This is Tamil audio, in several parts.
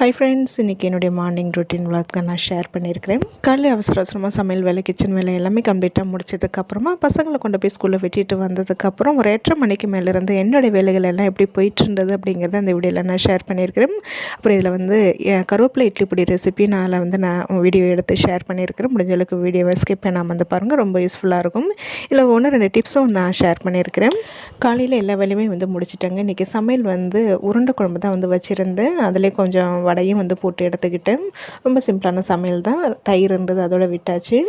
ஹை ஃப்ரெண்ட்ஸ் இன்றைக்கி என்னுடைய மார்னிங் ரொட்டீன் விளாக் நான் ஷேர் பண்ணியிருக்கிறேன். காலையில் அவசர அவசரமாக சமையல் வேலை கிச்சன் வேலை எல்லாமே கம்ப்ளீட்டாக முடிச்சதுக்கப்புறமா பசங்களை கொண்டு போய் ஸ்கூலில் விட்டுட்டு வந்ததுக்கப்புறம் ஒரு எட்டரை மணிக்கு மேலேருந்து என்னுடைய வேலைகள் எல்லாம் எப்படி போயிட்டு இருந்தது அப்படிங்கிறத அந்த வீடியோவில் நான் ஷேர் பண்ணியிருக்கிறேன். அப்புறம் இதில் வந்து கருவேப்பிலை இட்லி பொடி ரெசிபி நான் அதில் வந்து நான் வீடியோ எடுத்து ஷேர் பண்ணியிருக்கிறேன். முடிஞ்ச அளவுக்கு வீடியோவை ஸ்கிப் பண்ணாமல் வந்து பாருங்கள் ரொம்ப யூஸ்ஃபுல்லாக இருக்கும். இதில் ஒன்று ரெண்டு டிப்ஸும் நான் ஷேர் பண்ணியிருக்கிறேன். காலையில் எல்லா வேலையுமே வந்து முடிச்சிட்டாங்க. இன்றைக்கி சமையல் வந்து உருண்டை குழம்பு தான் வந்து வச்சுருந்தேன். அதிலே கொஞ்சம் வடையும் வந்து போட்டு எடுத்துக்கிட்டேன் ரொம்ப சிம்பிளான சமையல் தான். தயிர்ன்றது அதோட விட்டாச்சு.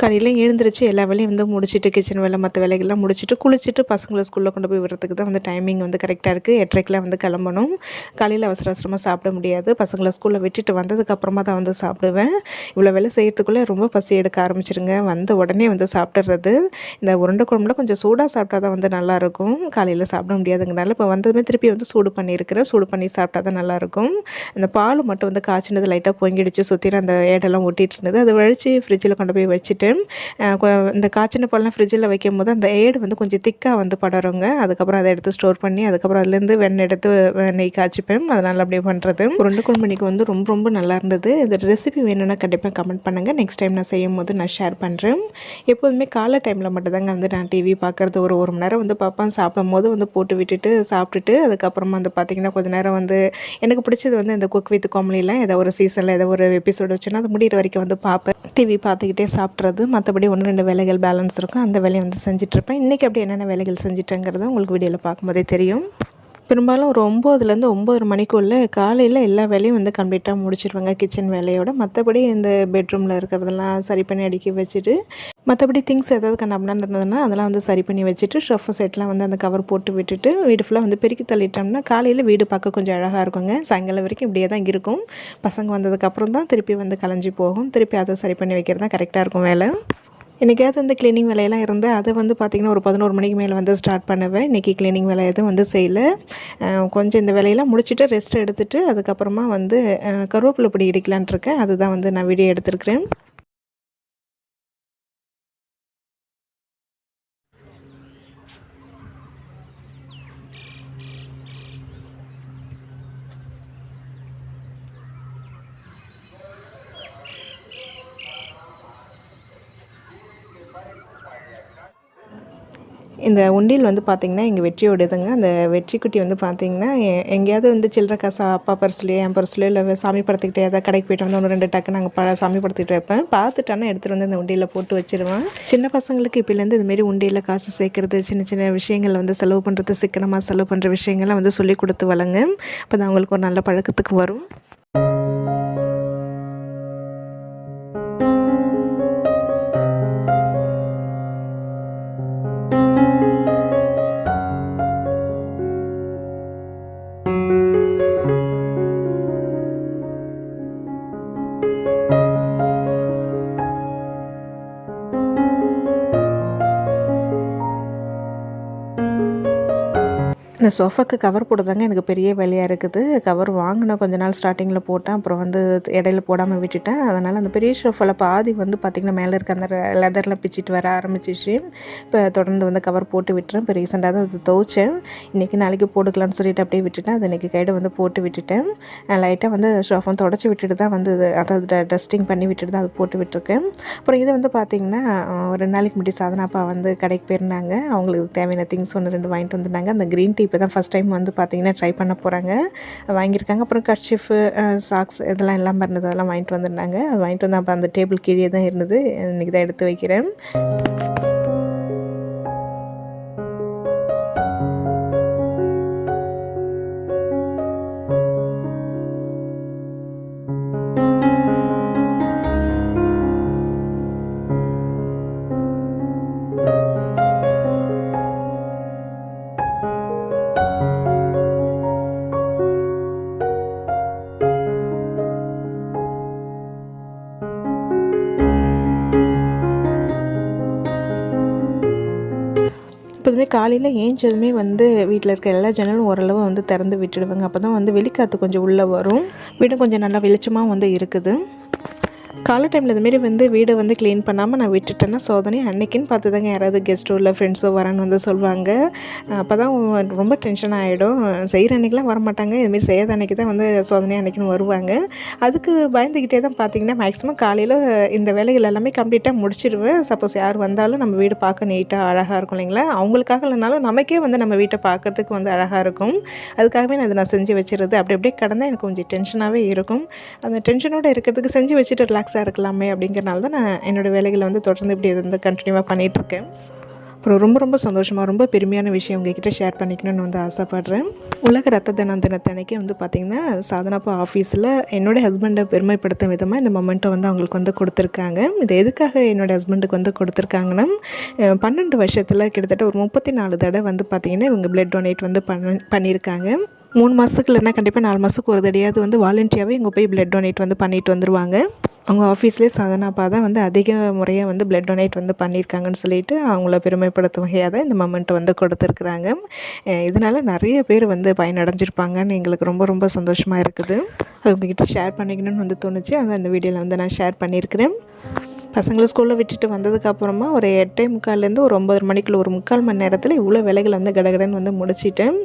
காலையில் எழுந்திரிச்சு எல்லா வேலையும் வந்து முடிச்சுட்டு கிச்சன் வேலை மற்ற வேலைகள்லாம் முடிச்சுட்டு குளிச்சுட்டு பசங்களை ஸ்கூலில் கொண்டு போய் விடுறதுக்கு தான் வந்து டைமிங் வந்து கரெக்டாக இருக்குது எட்டரைக்கெலாம் வந்து கிளம்பணும். காலையில் அவசர அவசரமாக சாப்பிட முடியாது. பசங்களை ஸ்கூலில் விட்டுட்டு வந்ததுக்கப்புறமா தான் வந்து சாப்பிடுவேன். இவ்வளோ வேலை செய்கிறதுக்குள்ளே ரொம்ப பசி எடுக்க ஆரம்பிச்சிருங்க. வந்த உடனே வந்து சாப்பிட்றது இந்த உருண்டை குழம்புல கொஞ்சம் சூடாக சாப்பிட்டா தான் வந்து நல்லாயிருக்கும் காலையில் சாப்பிட முடியாதுங்கனால இப்போ வந்ததுமே திருப்பி வந்து சூடு பண்ணியிருக்கிறேன். சூடு பண்ணி சாப்பிட்டா தான் நல்லாயிருக்கும் இந்த பால் மட்டும் வந்து காய்ச்சினது லைட்டாக பொங்கிடுச்சு. சுற்றின அந்த ஏடெல்லாம் ஒட்டிகிட்டு இருந்தது. அதை வழித்து ஃப்ரிட்ஜில் கொண்டு போய் வச்சுட்டு இந்த காய்ச்சின பால்லாம் ஃப்ரிட்ஜில் வைக்கும் போது அந்த ஏடு வந்து கொஞ்சம் திக்காக வந்து படருங்க. அதுக்கப்புறம் அதை எடுத்து ஸ்டோர் பண்ணி அதுக்கப்புறம் அதுலேருந்து வெண்ணெய் எடுத்து நெய் காய்ச்சிப்பேன். அதனால் அப்படியே பண்ணுறது உருண்டை குழம்பு வந்து ரொம்ப ரொம்ப நல்லா இருந்தது. இந்த ரெசிபி வேணும்னா கண்டிப்பாக கமெண்ட் பண்ணுங்கள் நெக்ஸ்ட் டைம் நான் செய்யும் போது நான் ஷேர் பண்ணுறேன் எப்போதுமே காலை டைமில் மட்டும்தாங்க வந்து நான் டிவி பார்க்குறது. ஒரு ஒரு மணி நேரம் வந்து பார்ப்பேன். சாப்பிடும் போது வந்து போட்டு விட்டுட்டு சாப்பிட்டுட்டு அதுக்கப்புறமா வந்து பார்த்திங்கன்னா கொஞ்சம் நேரம் வந்து எனக்கு பிடிச்சது வந்து இந்த குக் வித் காமெடியில் ஏதோ ஒரு சீசனில் ஏதோ ஒரு எபிசோடு வச்சுன்னா அது முடிகிற வரைக்கும் வந்து பார்ப்பேன். டிவி பார்த்துக்கிட்டே பார்க்குறது மற்றபடி ஒன்று ரெண்டு வேலைகள் பேலன்ஸ் இருக்கும். அந்த வேலையை வந்து செஞ்சிட்ருப்பேன் இன்றைக்கி அப்படி என்னென்ன வேலைகள் செஞ்சிட்டேங்கிறத உங்களுக்கு வீடியோவில் பார்க்கும்போதே தெரியும். பெரும்பாலும் ஒரு ஒம்போதுலேருந்து ஒம்பது மணிக்குள்ளே காலையில் எல்லா வேலையும் வந்து கம்ப்ளீட்டாக முடிச்சிடுவாங்க கிச்சன் வேலையோட. மற்றபடி இந்த பெட்ரூமில் இருக்கிறதெல்லாம் சரி பண்ணி அடுக்கி வச்சுட்டு மற்றபடி திங்ஸ் ஏதாவது கண்ணாமண்ணா இருந்ததுன்னா அதெல்லாம் வந்து சரி பண்ணி வச்சுட்டு ஷெஃப் செட்லாம் வந்து அந்த கவர் போட்டு விட்டுட்டு வீடு ஃபுல்லாக வந்து பெருக்கி தள்ளிட்டோம்னா காலையில் வீடு பார்க்க கொஞ்சம் அழகாக இருக்குங்க. சாயங்காலம் வரைக்கும் இப்படியே தான் இருக்கும். பசங்க வந்ததுக்கப்புறம் தான் திருப்பி வந்து கலைஞ்சி போகும். திருப்பி அதை சரி பண்ணி வைக்கிறது தான் கரெக்டாக இருக்கும் வேலை. என்றைக்காவது இந்த க்ளீனிங் வேலையெல்லாம் இருந்து அதை வந்து பார்த்திங்கன்னா ஒரு பதினோரு மணிக்கு மேலே வந்து ஸ்டார்ட் பண்ணுவேன். இன்றைக்கி க்ளீனிங் வேலை எதுவும் வந்து செய்யலை. கொஞ்சம் இந்த வேலையெல்லாம் முடிச்சுட்டு ரெஸ்ட் எடுத்துகிட்டு அதுக்கப்புறமா வந்து கருவேப்பிலை பொடி இடிக்கலான் இருக்கேன். அதுதான் வந்து நான் வீடியோ எடுத்திருக்கிறேன். இந்த உண்டியல் வந்து பார்த்திங்கன்னா எங்கள் வெற்றியோடதுங்க. அந்த வெற்றி குட்டி வந்து பார்த்திங்கன்னா எங்கேயாவது வந்து சில்லற காசு அப்பா பர்ஸ்லையோ என் பர்ஸ்லையோ இல்லை சாமி படத்துக்கிட்டே ஏதாவது கடைக்கு போய்ட்டு வந்து ஒன்று ரெண்டு டக்கு நாங்கள் ப சாமி படத்துக்கிட்டு வைப்பேன் பார்த்துட்டானா எடுத்துகிட்டு வந்து அந்த உண்டியில் போட்டு வச்சுருவேன். சின்ன பசங்களுக்கு இப்போலேருந்து இதுமாரி உண்டியில் காசு சேர்க்குறது சின்ன சின்ன விஷயங்கள் வந்து செலவு பண்ணுறது சிக்கனமாக செலவு பண்ணுற விஷயங்கள்லாம் வந்து சொல்லி கொடுத்து வளங்க அப்போ தான் அவங்களுக்கு ஒரு நல்ல பழக்கத்துக்கு வரும். இந்த சோஃபாக்கு கவர் போடுறதாங்க எனக்கு பெரிய வேலையாக இருக்குது. கவர் வாங்கினேன் கொஞ்ச நாள் ஸ்டார்டிங்கில் போட்டேன். அப்புறம் வந்து இடையில போடாமல் விட்டுட்டேன். அதனால் அந்த பெரிய சோஃபாவில் பாதி வந்து பார்த்திங்கன்னா மேலே இருக்க அந்த லெதர்லாம் பிச்சுட்டு வர ஆரம்பிச்சிச்சு. இப்போ தொடர்ந்து வந்து கவர் போட்டு விட்டுறேன். இப்போ ரீசெண்டாக தான் அது துவைச்சேன். இன்றைக்கி நாளைக்கு போட்டுக்கலான்னு சொல்லிட்டு அப்படியே விட்டுட்டேன். அது இன்றைக்கி கைடு வந்து போட்டு விட்டுட்டேன். லைட்டாக வந்து ஷோஃபம் தொடச்சி விட்டுட்டு தான் வந்து அதாவது டஸ்டிங் பண்ணி விட்டுட்டு தான் அது போட்டு விட்டுருக்கேன். அப்புறம் இது வந்து பார்த்திங்கன்னா ஒரு ரெண்டு நாளைக்கு முன்னாடி சாதனாப்பா வந்து கடைக்கு போயிருந்தாங்க. அவங்களுக்கு தேவையான திங்ஸ் ஒன்று ரெண்டு வாங்கிட்டு வந்திருந்தாங்க அந்த க்ரீன் டீ இப்போ தான் ஃபஸ்ட் டைம் வந்து பார்த்திங்கன்னா ட்ரை பண்ண போகிறாங்க வாங்கியிருக்காங்க. அப்புறம் கட்ஷிஃபு சாக்ஸ் இதெல்லாம் எல்லாம் இருந்தது அதெல்லாம் வாங்கிட்டு வந்திருந்தாங்க. அது வாங்கிட்டு வந்து அப்போ அந்த டேபிள் கீழே தான் இருந்தது. இன்றைக்கி தான் எடுத்து வைக்கிறேன். எப்போதுமே காலையில் ஏஞ்சதுமே வந்து வீட்டில் இருக்க எல்லா ஜன்னலும் ஓரளவு வந்து திறந்து விட்டுடுவாங்க. அப்போ தான் வந்து வெளிக்காற்று கொஞ்சம் உள்ளே வரும். வீடு கொஞ்சம் நல்லா வெளிச்சமாக வந்து இருக்குது. காலை டைமில் இதுமாரி வந்து வீடை வந்து க்ளீன் பண்ணாமல் நான் விட்டுட்டேன்னா சோதனை அன்னைக்குன்னு பார்த்து தாங்க யாராவது கெஸ்ட்டோ இல்லை ஃப்ரெண்ட்ஸோ வரேன்னு வந்து சொல்லுவாங்க அப்போ தான் ரொம்ப டென்ஷன் ஆகிடும் செய்கிற அன்றைக்கெலாம் வரமாட்டாங்க. இதுமாரி செய்யாத அன்றைக்கி தான் வந்து சோதனை அன்றைக்கின்னு வருவாங்க. அதுக்கு பயந்துக்கிட்டே தான் பார்த்தீங்கன்னா மேக்ஸிமம் காலையில் இந்த வேலைகள் எல்லாமே கம்ப்ளீட்டாக முடிச்சிடுவேன் சப்போஸ் யார் வந்தாலும் நம்ம வீடு பார்க்க நீட்டாக அழகாக இருக்கும் இல்லைங்களா? அவங்களுக்காக இல்லைனாலும் நமக்கே வந்து நம்ம வீட்டை பார்க்கறதுக்கு வந்து அழகாக இருக்கும். அதுக்காகவே நான் அதை நான் செஞ்சு வச்சுருது. அப்படி அப்படியே கடந்தால் எனக்கு கொஞ்சம் டென்ஷனாகவே இருக்கும். அந்த டென்ஷனோடு இருக்கிறதுக்கு செஞ்சு வச்சுட்டு ரிலாக்ஸாக இருக்கலாமே அப்படிங்கிறனால தான் நான் என்னோடய வேலைகளை வந்து தொடர்ந்து இப்படி வந்து கண்டினியூவாக பண்ணிகிட்ருக்கேன் அப்புறம் ரொம்ப ரொம்ப சந்தோஷமாக ரொம்ப பெருமையான விஷயம் உங்ககிட்ட ஷேர் பண்ணிக்கணும்னு வந்து ஆசைப்பட்றேன். உலக ரத்த தினம் தினத்தன்னைக்கு வந்து பார்த்திங்கன்னா சாதனாப்பா ஆஃபீஸில் என்னோடய ஹஸ்பண்டை பெருமைப்படுத்தும் விதமாக இந்த மொமெண்ட்டை வந்து அவங்களுக்கு வந்து கொடுத்துருக்காங்க. இது எதுக்காக என்னோடய ஹஸ்பண்டுக்கு வந்து கொடுத்துருக்காங்கன்னா பன்னெண்டு வருஷத்தில் கிட்டத்தட்ட ஒரு முப்பத்தி நாலு தடவை வந்து பார்த்திங்கன்னா இவங்க பிளட் டொனேட் வந்து பண்ண பண்ணியிருக்காங்க. மூணு மாதத்துக்கு இல்லைன்னா கண்டிப்பாக நாலு மாதத்துக்கு ஒரு தடையாவது வந்து வாலண்டியாகவே இங்கே போய் பிளட் டொனேட் வந்து பண்ணிட்டு வந்துருவாங்க. அவங்க ஆஃபீஸ்லேயே சாதனாப்பா தான் வந்து அதிக முறையாக வந்து பிளட் டொனேட் வந்து பண்ணியிருக்காங்கன்னு சொல்லிட்டு அவங்கள பெருமைப்படுத்தும் வகையாக தான் இந்த மொமெண்ட்டை வந்து கொடுத்துருக்குறாங்க. இதனால் நிறைய பேர் வந்து பயனடைஞ்சிருப்பாங்கன்னு எங்களுக்கு ரொம்ப ரொம்ப சந்தோஷமாக இருக்குது. அது உங்ககிட்ட ஷேர் பண்ணிக்கணும்னு வந்து தோணுச்சு. அதை அந்த வீடியோவில் வந்து நான் ஷேர் பண்ணியிருக்கிறேன். பசங்களை ஸ்கூலில் விட்டுட்டு வந்ததுக்கப்புறமா ஒரு எட்டே முக்கால்லேருந்து ஒரு ஒம்பது மணிக்குள்ள ஒரு முக்கால் மணி நேரத்தில் இவ்வளோ வேலைகள் வந்து கடகடன்னு வந்து முடிச்சிட்டேன்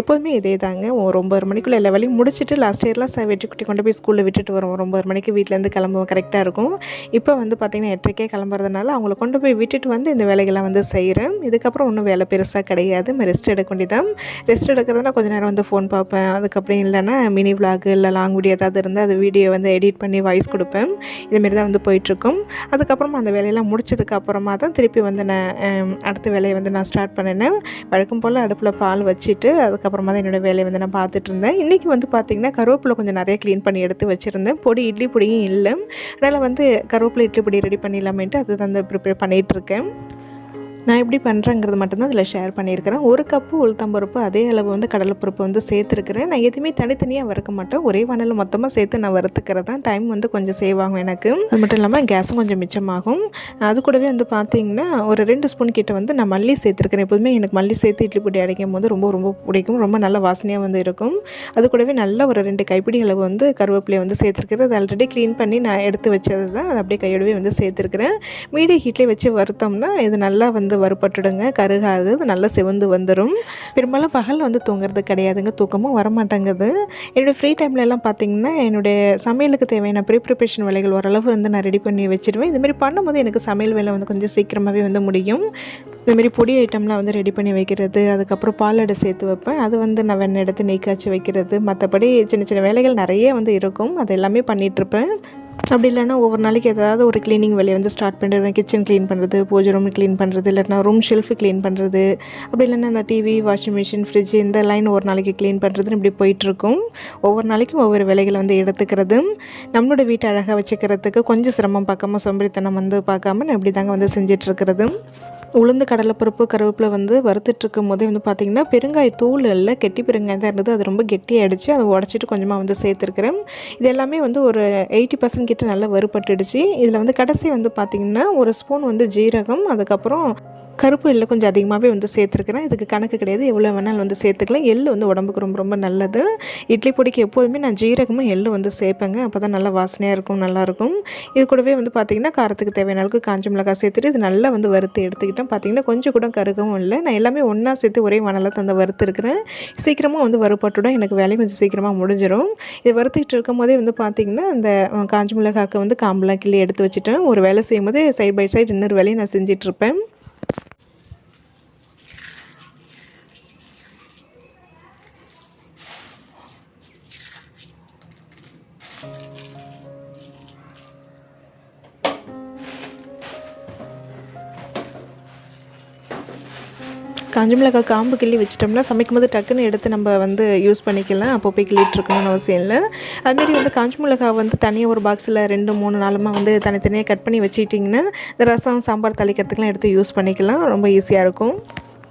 எப்போதுமே இதே தாங்க. ஒரு ஒம்பது மணிக்குள்ளே எல்லா வேலையும் முடிச்சுட்டு லாஸ்ட் இயர்லாம் ச வெற்றிக்குட்டி கொண்டு போய் ஸ்கூலில் விட்டுட்டு வருவோம். ஒரு ஒம்பது மணிக்கு வீட்டிலேருந்து கிளம்புவோம். கரெக்டாக இருக்கும். இப்போ வந்து பார்த்திங்கன்னா எட்டரைக்கே கிளம்புறதுனால அவங்கள கொண்டு போய் விட்டுட்டு வந்து இந்த வேலைகள்லாம் வந்து செய்கிறேன் இதுக்கப்புறம் ஒன்றும் வேலை பெருசாக கிடையாது. ரெஸ்ட் எடுக்க வேண்டியதான் ரெஸ்ட் எடுக்கிறதுனா கொஞ்சம் நேரம் வந்து ஃபோன் பார்ப்பேன். அதுக்கப்புறம் இல்லைன்னா மினி விளாக் இல்லை லாங் வீடியோ ஏதாவது இருந்தால் அது வீடியோ வந்து எடிட் பண்ணி வாய்ஸ் கொடுப்பேன். இதுமாரி தான் வந்து போயிட்டுருக்கும் அதுக்கப்புறமா அந்த வேலையெல்லாம் முடிச்சதுக்கப்புறமா தான் திருப்பி வந்து நான் அடுத்த வேலையை வந்து நான் ஸ்டார்ட் பண்ணினேன். வழக்கம் போல் அடுப்பில் பால் வச்சுட்டு அதுக்கப்புறமா தான் என்னோடய வேலையை வந்து நான் பார்த்துட்டு இருந்தேன். இன்றைக்கி வந்து பார்த்திங்கன்னா கருவேப்பிலை கொஞ்சம் நிறைய க்ளீன் பண்ணி எடுத்து வச்சுருந்தேன். பொடி இட்லி பொடியும் இல்லை. அதனால் வந்து கருவேப்பிலை இட்லி பொடி ரெடி பண்ணிடலாமேன்ட்டு அது வந்து ப்ரிப்பேர் பண்ணிகிட்ருக்கேன் நான் எப்படி பண்ணுறேங்கிறது மட்டும்தான் இதில் ஷேர் பண்ணியிருக்கிறேன். ஒரு கப்பு உளுத்தம்பருப்பு அதே அளவு வந்து கடலைப்பருப்பு வந்து சேர்த்துருக்கிறேன். நான் எதுவுமே தனித்தனியாக வறுக்க மாட்டேன். ஒரே வானல் மொத்தமாக சேர்த்து நான் வறுத்துக்கிறது தான். டைம் வந்து கொஞ்சம் சேவ் ஆகும் எனக்கு. அது மட்டும் இல்லாமல் கேஸும் கொஞ்சம் மிச்சமாகும். அது கூடவே வந்து பார்த்தீங்கன்னா ஒரு ரெண்டு ஸ்பூன் கிட்ட வந்து நான் மல்லி சேர்த்துருக்கிறேன். எப்போதுமே எனக்கு மல்லி சேர்த்து இட்லி பொடி அடைக்கும் போது ரொம்ப ரொம்ப பிடிக்கும். ரொம்ப நல்ல வாசனையாக வந்து இருக்கும். அது கூடவே நல்ல ஒரு ரெண்டு கைப்பிடி அளவு வந்து கருவேப்பிலையை வந்து சேர்த்துருக்கிறேன். அது ஆல்ரெடி க்ளீன் பண்ணி நான் எடுத்து வச்சது தான் அதை அப்படியே கையோடவே வந்து சேர்த்துருக்கிறேன். மீடியம் ஹீட்லேயே வச்சு வறுத்தோம்னா இது நல்லா வந்து வறுபட்டுடுங்க. கருகாது. நல்லா சிவந்து வந்துடும் பெரும்பாலும் பகல் வந்து தூங்குறது கிடையாதுங்க. தூக்கமும் வரமாட்டேங்குது. என்னுடைய ஃப்ரீ டைம்ல எல்லாம் பார்த்தீங்கன்னா என்னுடைய சமையலுக்கு தேவையான ப்ரீ ப்ரிப்பரேஷன் வேலைகள் ஓரளவு வந்து நான் ரெடி பண்ணி வச்சிருவேன். இதுமாரி பண்ணும்போது எனக்கு சமையல் வேலை வந்து கொஞ்சம் சீக்கிரமாகவே வந்து முடியும். இதுமாரி பொடி ஐட்டம்லாம் வந்து ரெடி பண்ணி வைக்கிறது அதுக்கப்புறம் பாலடை சேர்த்து வைப்பேன். அது வந்து நான் வெண்ணெய் எடுத்து நெய் காய்ச்சி வைக்கிறது. மற்றபடி சின்ன சின்ன வேலைகள் நிறைய வந்து இருக்கும். அது எல்லாமே பண்ணிகிட்ருப்பேன் அப்படி இல்லைன்னா ஒவ்வொரு நாளைக்கு ஏதாவது ஒரு க்ளீனிங் வேலையை வந்து ஸ்டார்ட் பண்ணிடுவேன் கிச்சன் க்ளீன் பண்ணுறது பூஜை ரூம் க்ளீன் பண்ணுறது இல்லைன்னா ரூம் ஷெல்ஃபு க்ளீன் பண்ணுறது அப்படி இல்லைன்னா நான் டிவி வாஷிங் மிஷின் ஃப்ரிட்ஜ் இந்த லைன் ஒரு நாளைக்கு க்ளீன் பண்ணுறதுன்னு இப்படி போயிட்டுருக்கும். ஒவ்வொரு நாளைக்கும் ஒவ்வொரு வேலைகளை வந்து எடுத்துக்கிறது நம்மளோட வீட்டை அழகாக வச்சுக்கிறதுக்கு கொஞ்சம் சிரமம் பார்க்காம சோம்பேறித்தனம் வந்து பார்க்காம நான் இப்படி தாங்க வந்து செஞ்சிட்ருக்கிறது உளுந்து கடலைப்பருப்பு கருவேப்பிலை வந்து வறுத்துட்ருக்கும் போதே வந்து பார்த்திங்கன்னா பெருங்காய தூள் இல்லை கெட்டி பெருங்காயம் தான் இருந்தது. அது ரொம்ப கெட்டியாகிடுச்சு அதை உடச்சிட்டு கொஞ்சமாக வந்து சேர்த்துருக்கிறேன். இது எல்லாமே வந்து ஒரு எயிட்டி பர்சன்ட் கிட்ட நல்லா வறுபட்டுடுச்சு. இதில் வந்து கடைசி வந்து பார்த்திங்கன்னா ஒரு ஸ்பூன் வந்து ஜீரகம் அதுக்கப்புறம் கருப்பு எள்ளு கொஞ்சம் அதிகமாகவே வந்து சேர்த்துருக்கிறேன். இதுக்கு கணக்கு கிடையாது. எவ்வளோ வேணாலும் வந்து சேர்த்துக்கலாம். எள்ளு வந்து உடம்புக்கு ரொம்ப ரொம்ப நல்லது. இட்லி பொடிக்கு எப்போதுமே நான் ஜீரகமும் எள்ளு வந்து சேர்ப்பேங்க. அப்போ தான் நல்லா வாசனையாக இருக்கும் நல்லாயிருக்கும் இது கூடவே வந்து பார்த்திங்கன்னா காரத்துக்கு தேவையான அளவுக்கு காஞ்ச மிளகாய் சேர்த்துட்டு இது நல்லா வந்து வறுத்து எடுத்துக்கிட்டேன் பார்த்திங்கன்னா கொஞ்சம் கூட கருகவும் இல்லை. நான் எல்லாமே ஒன்றா சேர்த்து ஒரே மணலில் தந்து வறுத்துருக்கிறேன் சீக்கிரமாக வந்து வறுபட்டுடும் எனக்கு வேலையும் கொஞ்சம் சீக்கிரமாக முடிஞ்சிடும் இது வறுத்துக்கிட்டு இருக்கும் போதே வந்து பார்த்திங்கன்னா அந்த காஞ்சி காஞ்ச வந்து காம்பெலாம் கிள்ளி எடுத்து வச்சுட்டேன். ஒரு வேலை செய்யும் போது சைட் பை சைடு இன்னொரு வேலையை நான் செஞ்சிட்ருப்பேன் காஞ்ச மிளகாய் காம்பு கிள்ளி வச்சிட்டோம்னா சமைக்கும் போது டக்குன்னு எடுத்து நம்ம வந்து யூஸ் பண்ணிக்கலாம். அப்போ போய் கிள்ளிட்டு இருக்கணும்னு அவசியம் இல்லை. அதுமாரி வந்து காஞ்ச மிளகாய் வந்து தனியாக ஒரு பாக்ஸில் ரெண்டு மூணு நாளுமா வந்து தனித்தனியாக கட் பண்ணி வச்சுக்கிட்டிங்கன்னா இந்த ரசம் சாம்பார் தாளிக்கிறதுக்குலாம் எடுத்து யூஸ் பண்ணிக்கலாம். ரொம்ப ஈஸியாக இருக்கும்.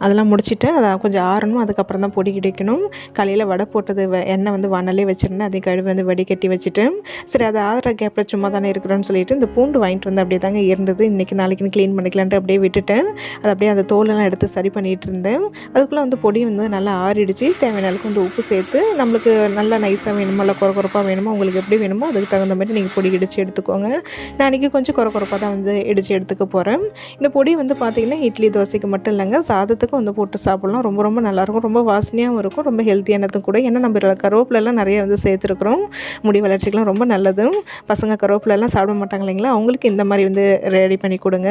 அதெல்லாம் முடிச்சுட்டு அதை கொஞ்சம் ஆறணும். அதுக்கப்புறம் தான் பொடி கிடைக்கணும் காலையில் வடை போட்டது எண்ணெய் வந்து வானலே வச்சுருந்தேன். அதையும் கழுவி வந்து வடிகட்டி வச்சுட்டு சரி அது ஆறுற கேப்பில் சும்மா தானே இருக்கிறோன்னு சொல்லிட்டு இந்த பூண்டு வாங்கிட்டு வந்து அப்படியே தாங்க இருந்தது. இன்றைக்கி நாளைக்குன்னு க்ளீன் பண்ணிக்கலான்ட்டு அப்படியே விட்டுட்டேன். அது அப்படியே அந்த தோலெல்லாம் எடுத்து சரி பண்ணிகிட்டு இருந்தேன். அதுக்குள்ளே வந்து பொடி வந்து நல்லா ஆறிடுச்சு. தேவையான அளவுக்கு வந்து உப்பு சேர்த்து நம்மளுக்கு நல்லா நைஸாக வேணுமோ இல்லை குறை குறைப்பாக வேணுமோ உங்களுக்கு எப்படி வேணுமோ அதுக்கு தகுந்த மாதிரி நீங்கள் பொடி இடித்து எடுத்துக்கோங்க. நான் இன்றைக்கி கொஞ்சம் குறை குறைப்பாக தான் வந்து இடித்து எடுத்துக்க போகிறேன் இந்த பொடி வந்து பார்த்திங்கன்னா இட்லி தோசைக்கு மட்டும் இல்லைங்க. சாதத்துக்கு சாதத்துக்கும் வந்து போட்டு சாப்பிட்லாம். ரொம்ப ரொம்ப நல்லாயிருக்கும். ரொம்ப வாசனையாகவும் இருக்கும். ரொம்ப ஹெல்த்தியானதும் கூட. ஏன்னா நம்ம இதில் கருவேப்பிலெல்லாம் நிறைய வந்து சேர்த்துருக்குறோம். முடி வளர்ச்சிக்கெலாம் ரொம்ப நல்லதும் பசங்க கருவேப்பிலெல்லாம் சாப்பிட மாட்டாங்க இல்லைங்களா? அவங்களுக்கு இந்த மாதிரி வந்து ரெடி பண்ணி கொடுங்க.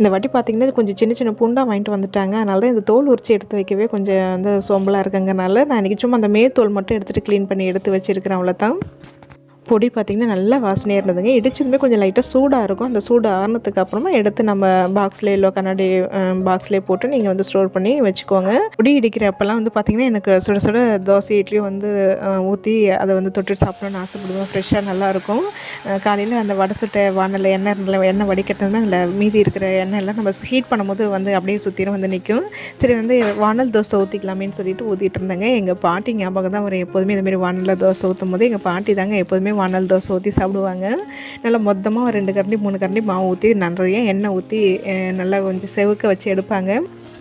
இந்த வாட்டி பார்த்திங்கன்னா கொஞ்சம் சின்ன சின்ன பூண்டாக வாங்கிட்டு வந்துட்டாங்க. அதனால தான் இந்த தோல் உரிச்சு எடுத்து வைக்கவே கொஞ்சம் வந்து சோம்பலாக இருக்குங்கனால நான் இன்றைக்கி சும்மா அந்த மேத்தோல் மட்டும் எடுத்துகிட்டு க்ளீன் பண்ணி எடுத்து வச்சுருக்கிறேன். அவ்வளோதான் பொடி பார்த்திங்கன்னா நல்லா வாசனையாக இருந்ததுங்க. இடிச்சதுமே கொஞ்சம் லைட்டாக சூடாக இருக்கும். அந்த சூடு ஆறுனதுக்கு அப்புறமா எடுத்து நம்ம பாக்ஸ்லேயே இல்லை கண்ணாடி பாக்ஸ்லேயே போட்டு நீங்கள் வந்து ஸ்டோர் பண்ணி வச்சுக்கோங்க. பொடி இடிக்கிறப்பெல்லாம் வந்து பார்த்திங்கன்னா எனக்கு சுட சுட தோசை இட்லியும் வந்து ஊற்றி அதை வந்து தொட்டுட்டு சாப்பிடணும்னு ஆசைப்படுவேன். ஃப்ரெஷ்ஷாக நல்லாயிருக்கும் காலையில் அந்த வடை சுட்ட வானலில் எண்ணெய் இருந்தல எண்ணெய் வடிகட்டினா அதில் மீதி இருக்கிற எண்ணெய் எல்லாம் நம்ம ஹீட் பண்ணும்போது வந்து அப்படியே சுற்றிலும் வந்து நிற்கும் சரி வந்து வானல் தோசை ஊற்றிக்கலாமேன்னு சொல்லிட்டு ஊற்றிட்டு இருந்தேங்க. எங்கள் பாட்டி ஞாபகம் தான் ஒரு எப்போதுமே இந்த மாதிரி வானலில் தோசை ஊற்றும் போது எங்கள் பாட்டி தாங்க எப்போதுமே வானல் தோசை ஊற்றி சாப்பிடுவாங்க. நல்லா மொத்தமாக ஒரு ரெண்டு கரண்டி மூணு கரண்டி மாவு ஊற்றி நிறைய எண்ணெய் ஊற்றி நல்லா கொஞ்சம் செவுக்க வச்சு எடுப்பாங்க.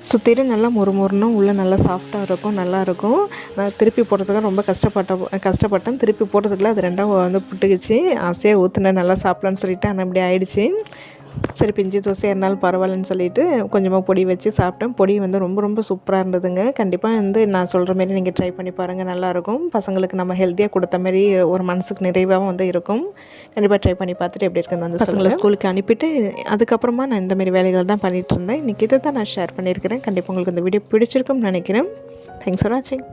சுற்றிலும் நல்லா முறுமுறுனும் உள்ளே நல்லா சாஃப்டாக இருக்கும் நல்லா இருக்கும். நான் திருப்பி போடுறதுக்கு ரொம்ப கஷ்டப்பட்ட கஷ்டப்பட்டேன். திருப்பி போடுறதுக்குள்ள அது ரெண்டாவது வந்து புட்டுக்குச்சு. ஆசையாக ஊற்றுனேன் நல்லா சாப்பிட்லான்னு சொல்லிட்டு ஆனால் இப்படி ஆயிடுச்சு. சரி பிஞ்சு தோசை இருந்தாலும் பரவாயில்லன்னு சொல்லிட்டு கொஞ்சமாக பொடி வச்சு சாப்பிட்டேன். பொடி வந்து ரொம்ப ரொம்ப சூப்பராக இருந்ததுங்க. கண்டிப்பாக வந்து நான் சொல்கிற மாதிரி நீங்கள் ட்ரை பண்ணி பாருங்கள் நல்லாயிருக்கும். பசங்களுக்கு நம்ம ஹெல்த்தியாக கொடுத்த மாதிரி ஒரு மனசுக்கு நிறைவாகவும் வந்து இருக்கும். கண்டிப்பாக ட்ரை பண்ணி பார்த்துட்டு எப்படி இருக்குன்னு வந்து பசங்களை ஸ்கூலுக்கு அனுப்பிட்டு அதுக்கப்புறமா நான் இந்த மாதிரி வேலைகள் தான் பண்ணிகிட்டு இருந்தேன். இன்றைக்கி இதை தான் நான் ஷேர் பண்ணியிருக்கிறேன். கண்டிப்பாக உங்களுக்கு இந்த வீடியோ பிடிச்சிருக்கும்னு நினைக்கிறேன். தேங்க்ஸ் ஃபார் வாட்சிங்